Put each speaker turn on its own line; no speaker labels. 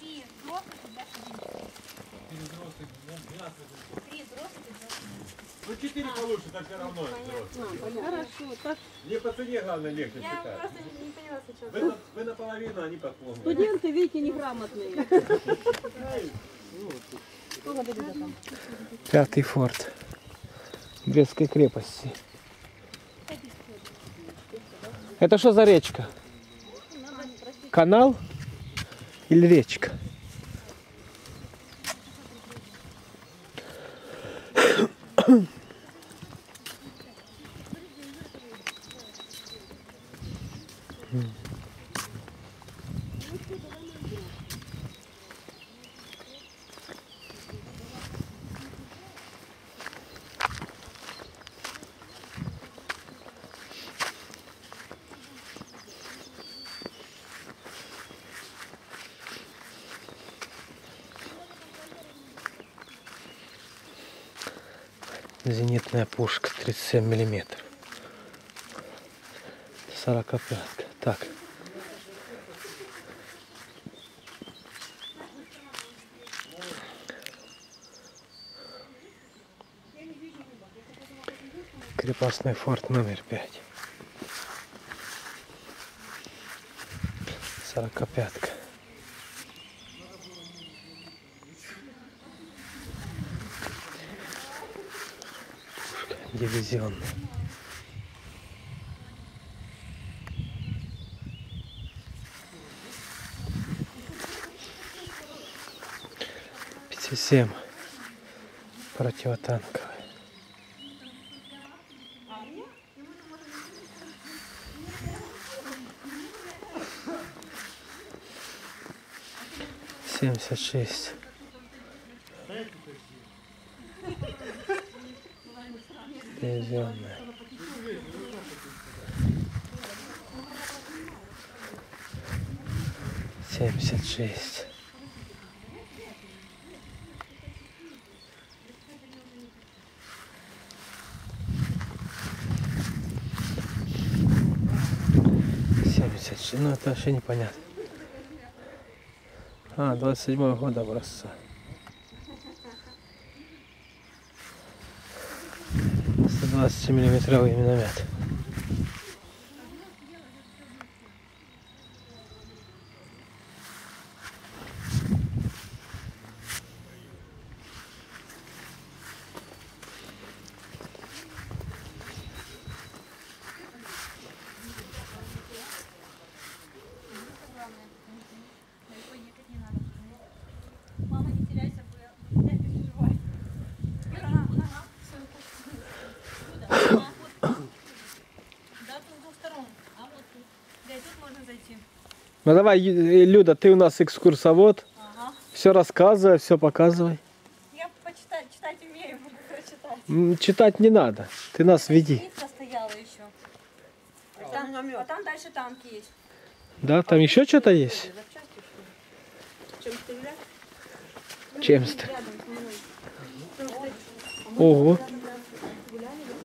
Три взрослых да? Три взрослых, Три взрослых и Ну четыре получше, так все равно взрослых.
Хорошо, так.
Мне по цене главное легче
Я
считать.
Просто не поняла сначала.
Вы, вы наполовину, а они по
Студенты, видите, неграмотные.
Пятый форт Брестской крепости. Это что за речка? Канал или речка? Зенитная пушка 37 миллиметров. 45 Так. Крепостной форт номер пять. Сорокопятка. Пушка дивизионная. Пятьдесят семь противотанковая. Семьдесят шесть. Дивизионная. Семьдесят шесть. Семьдесят шесть. Ну это вообще непонятно. А, 27 года образца. 120 миллиметровый миномет.
Мама, не теряйся, я переживаю. Ага, ага, всё. Куда? А, вот. Да, тут с двух сторон. А вот тут. Да, и тут можно зайти.
Ну давай, Ю- Люда, ты у нас экскурсовод.
Ага.
Все рассказывай, все показывай.
Я почитать, читать умею, буду прочитать.
М, Читать не надо. Ты нас веди.
Стояла еще. Там, а там дальше танки есть.
Да, там еще что-то есть?
Чем стрелять?
Рядом со мной.
Ого.